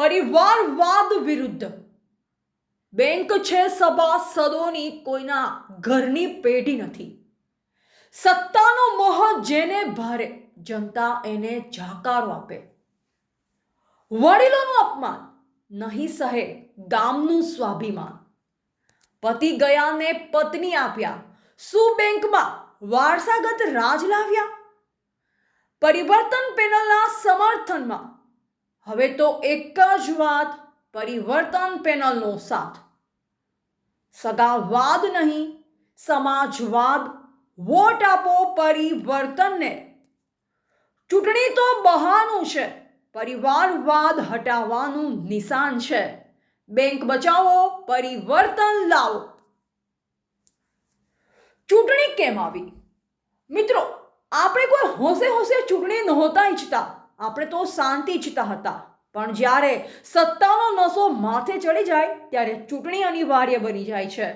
પરિવારવાદ વિરુદ્ધ. બેંક છે, સભાસદોની કોઈના ઘરની પેઢી નથી. સત્તાનો મોહ જેને ભારે, જનતા એને જાકારો આપે. વડીલોનું અપમાન, નહીં સહે ગામનું સ્વાભિમાન. પતિ ગયાને પત્ની આપ્યા, શું બેંકમાં વારસાગત રાજ લાવ્યા? પરિવર્તન પેનલના સમર્થનમાં હવે તો એક જ વાત, પરિવર્તન પેનલનો સાથ. સગાવાદ નહીં, સમાજવાદ, વોટ આપો પરિવર્તનને. ચૂંટણી તો બહાનું છે, પરિવારવાદ હટાવવાનું નિશાન છે. બેંક બચાવો, પરિવર્તન લાવો. ચૂંટણી કેમ આવી? મિત્રો, આપણે કોઈ હોંશે હોંશે ચૂંટણી નહોતા ઈચ્છતા. આપણે તો શાંતિ ઈચ્છતા હતા. પણ જ્યારે સત્તાનો નશો માથે ચડી જાય, ત્યારે ચૂંટણી અનિવાર્ય બની જાય છે.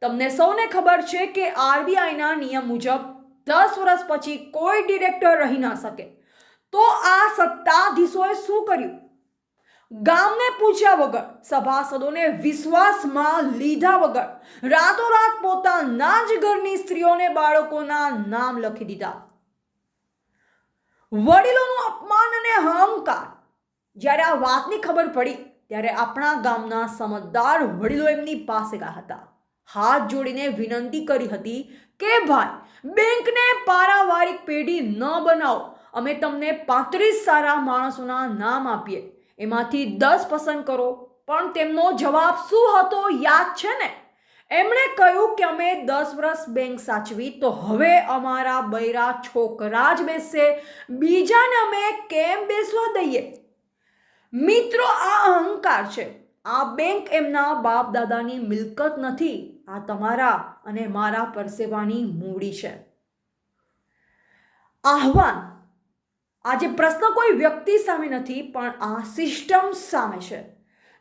તમને સૌને ખબર છે કે આરબીઆઈના નિયમ મુજબ દસ વર્ષ પછી કોઈ ડિરેક્ટર રહી ના શકે. તો આ સત્તાધીશોએ શું કર્યું? ગામને પૂછ્યા વગર, સભાસદોને વિશ્વાસમાં લીધા વગર રાતોરાત પોતાના જ ઘરની સ્ત્રીઓને બાળકોના નામ લખી દીધા. વડીલોનું અપમાન અને અહંકાર. જ્યારે આ વાતની ખબર પડી, ત્યારે આપણા ગામના સમજદાર વડીલો એમની પાસે ગયા હતા. હાથ જોડીને વિનંતી કરી હતી કે, ભાઈ, બેંકને પારાવારિક પેઢી ન બનાવો. અમે તમને પાંત્રીસ સારા માણસોના નામ આપીએ. એમાંથી દસ પસંદ કરો. પણ તેમનો જવાબ શું હતો, યાદ છે ને? એમણે કહ્યું કે અમે દસ વર્ષ બેંક સાચવી, તો હવે અમારા બૈરા છોકરા જ બેસશે બીજાને અમે કેમ બેસવા દઈએ? મિત્રો, આ અહંકાર છે. આ બેંક એમના બાપ દાદાની મિલકત નથી, આ તમારા અને મારા પરસેવાની મૂડી છે. આહવાન. આજે પ્રશ્ન કોઈ વ્યક્તિ સામે નથી, પણ આ સિસ્ટમ સામે છે.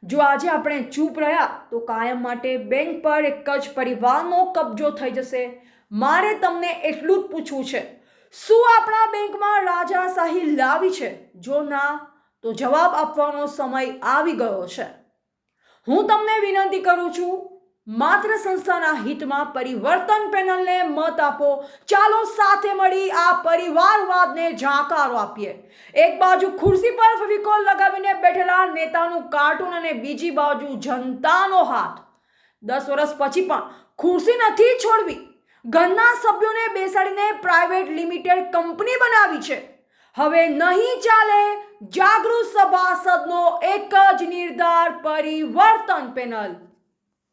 જો આજે આપણે ચૂપ રહ્યા, તો કાયમ માટે બેંક પર એક જ પરિવારનો કબજો થઈ જશે. મારે તમને એટલું જ પૂછવું છે, શું આપણા બેંકમાં રાજાશાહી લાવી છે? જો ના, તો જવાબ આપવાનો સમય આવી ગયો છે. હું તમને વિનંતી કરું છું માત્ર સંસ્થાના હિતમાં પરિવર્તન પેનલને મત આપો. ચાલો સાથે મળી આ પરિવારવાદને જાકારો આપીએ. એક બાજુ ખુરશી પર ફિકોલ લગાવીને બેઠેલા નેતાનું કાર્ટૂન અને બીજી બાજુ જનતાનો હાથ. દસ વર્ષ પછી પણ ખુરશી નથી છોડવી. ઘરના સભ્યોને બેસાડીને પ્રાઇવેટ લિમિટેડ કંપની બનાવી છે. હવે નહીં ચાલે જાગૃત સભાસદનો એક જ નિર્ધાર પરિવર્તન પેનલ.